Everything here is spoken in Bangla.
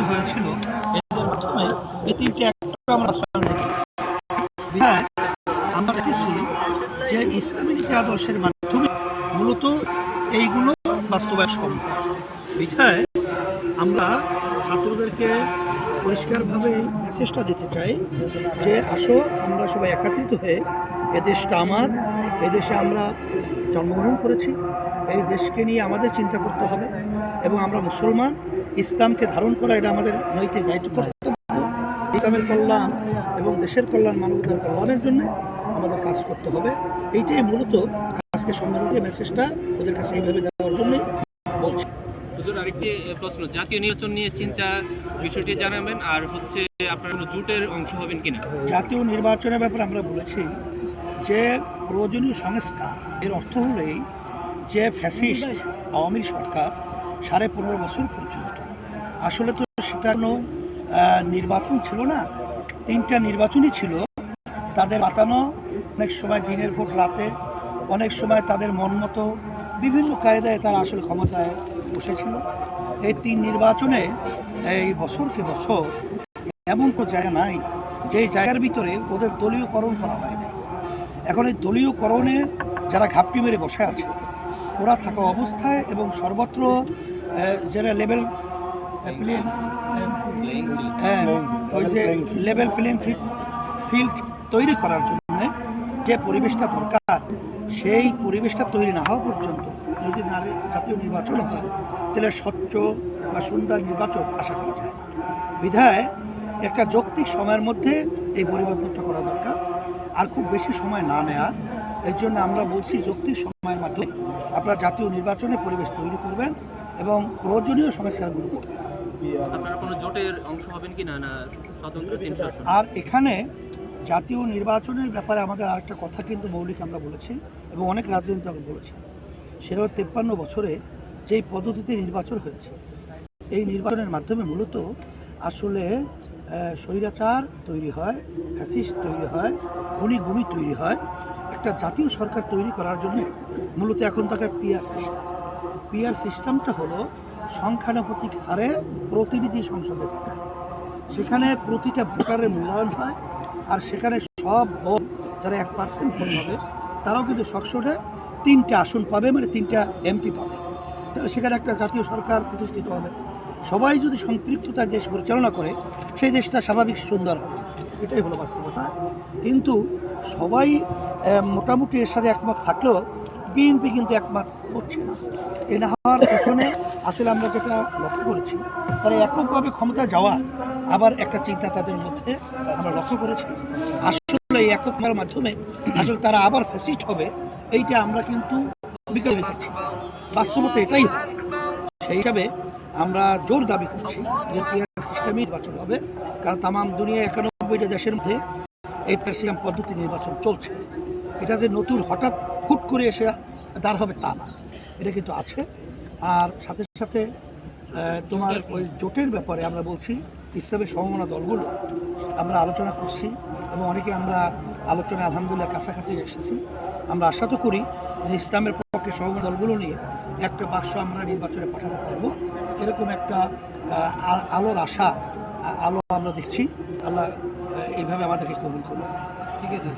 অনুষ্ঠিত হয়েছিল এদের মাধ্যমে এই তিনটি আমরা। বিধায় আমরা দেখেছি যে ইসলামী নীতি আদর্শের মাধ্যমে মূলত এইগুলো বাস্তবায়ন সম্ভব। বিধায় আমরা ছাত্রদেরকে পরিষ্কারভাবে মেসেজটা দিতে চাই যে, আসো, আমরা সবাই একত্রিত হয়ে এ দেশটা আমার এই দেশে আমরা জন্মগ্রহণ করেছি, এই দেশকে নিয়ে আমাদের চিন্তা করতে হবে। এবং আমরা মুসলমান ইসলামকে ধারণ করা এটা আমাদের নৈতিক দায়িত্ব। ইসলামের কল্যাণ এবং দেশের কল্যাণ মানবতার কল্যাণের জন্য আমাদের কাজ করতে হবে। এইটাই মূলত আজকে সম্মেলনের মেসেজটা ওদের কাছে এইভাবে দেওয়ার জন্যই বলছি। হুজুর আরেকটি প্রশ্ন। জাতীয় নির্বাচন নিয়ে চিন্তা বিষয়টি জানাবেন আর হচ্ছে আপনার কোনো জোটের অংশ হবেন কিনা? জাতীয় নির্বাচনের ব্যাপারে আমরা বলেছি যে প্রয়োজনীয় সংস্কার এর অর্থ হলেই যে ফ্যাসিস্ট আওয়ামী সরকার সাড়ে পনেরো বছর পর্যন্ত। আসলে তো সেটা কোনো নির্বাচন ছিল না। তিনটা নির্বাচনই ছিল। তাদের বাতানো, অনেক সময় দিনের ভোট রাতে, অনেক সময় তাদের মন মতো বিভিন্ন কায়দায় তারা আসলে ক্ষমতায় বসেছিল। এই তিন নির্বাচনে এই বছরকে বছর এমন তো জায়গা নাই যে জায়গার ভিতরে ওদের দলীয়করণ করা হয়নি। এখন এই দলীয়করণে যারা ঘাপটি মেরে বসে আছে, ওরা থাকা অবস্থায় এবং সর্বত্র যারা লেভেল প্লেন হ্যাঁ ওই যে লেভেল প্লেন ফিল্ড ফিল্ড তৈরি করার জন্য যে পরিবেশটা দরকার সেই পরিবেশটা তৈরি না হওয়া পর্যন্ত যদি নারী জাতীয় নির্বাচন হয় তাহলে স্বচ্ছ বা সুন্দর নির্বাচন আশা করা যায় বিধায় একটা যৌক্তিক সময়ের মধ্যে এই পরিবর্তনটা করা দরকার। আর খুব বেশি সময় না নেওয়া এর জন্য আমরা বলছি যৌক্তিক সময়ের মাধ্যমে আপনারা জাতীয় নির্বাচনে পরিবেশ তৈরি করবেন। এবং প্রয়োজনীয় সংস্কারগুলো করবেন আপনারা কোনো জোটের অংশ হবেন কিনা না স্বতন্ত্র আর এখানে জাতীয় নির্বাচনের ব্যাপারে আমাদের আরেকটা কথা কিন্তু মৌলিক আমরা বলেছি এবং অনেক রাজনীতি আমরা বলেছি। সেটা হলো তেপ্পান্ন বছরে যেই পদ্ধতিতে নির্বাচন হয়েছে এই নির্বাচনের মাধ্যমে মূলত আসলে স্বৈরাচার তৈরি হয় ফ্যাসিস্ট তৈরি হয় গুমি তৈরি হয় একটা জাতীয় সরকার তৈরি করার জন্য মূলত এখন তাকে পিআর সিস্টেম পিআর সিস্টেমটা হলো সংখ্যানুপাতিক হারে প্রতিনিধি সংসদে থাকা। সেখানে প্রতিটা ভোটারের মূল্যায়ন হয় আর সেখানে সব দল যারা এক পার্সেন্ট ভোট পাবে, তারাও কিন্তু সংসদে তিনটে আসন পাবে মানে তিনটা এমপি পাবে। তাহলে সেখানে একটা জাতীয় সরকার প্রতিষ্ঠিত হবে। সবাই যদি সম্পৃক্ততার দেশ পরিচালনা করে, সেই দেশটা স্বাভাবিক সুন্দর হবে। এটাই হলো বাস্তবতা। কিন্তু সবাই মোটামুটি এর সাথে একমত থাকলেও বিএনপি কিন্তু একমত করছে না। এ না হওয়ার পেছনে আসলে আমরা যেটা লক্ষ্য করেছি, তারা এককভাবে ক্ষমতা যাওয়া আবার একটা চিন্তা তাদের মধ্যে আমরা লক্ষ্য করেছি। আসলে এই একক করার মাধ্যমে আসলে তারা আবার ফ্যাসিস্ট হবে, এইটা আমরা কিন্তু বিকেল দেখেছি বাস্তবতা এটাই সেই হিসাবে আমরা জোর দাবি করছি যে পিআর সিস্টেমই নির্বাচন হবে, কারণ তামাম দুনিয়া একানব্বইটা দেশের মধ্যে এই সিস্টেম পদ্ধতি নির্বাচন চলছে। এটা যে নতুন হঠাৎ হুট করে এসে দাঁড় হবে তা না। এটা কিন্তু আছে। আর সাথে সাথে তোমার ওই জোটের ব্যাপারে আমরা বলছি, ইসলামের সমমনা দলগুলো আমরা আলোচনা করছি এবং অনেকে আমরা আলোচনায় আলহামদুলিল্লাহ কাছাকাছি এসেছি। আমরা আশা তো করি যে ইসলামের পক্ষে সমমনা দলগুলো নিয়ে একটা বাক্স আমরা নির্বাচনে পাঠাতে পারব। এরকম একটা আলোর আশা আলো আমরা দেখছি। আল্লাহ এইভাবে আমাদেরকে কবুল করুন ঠিক আছে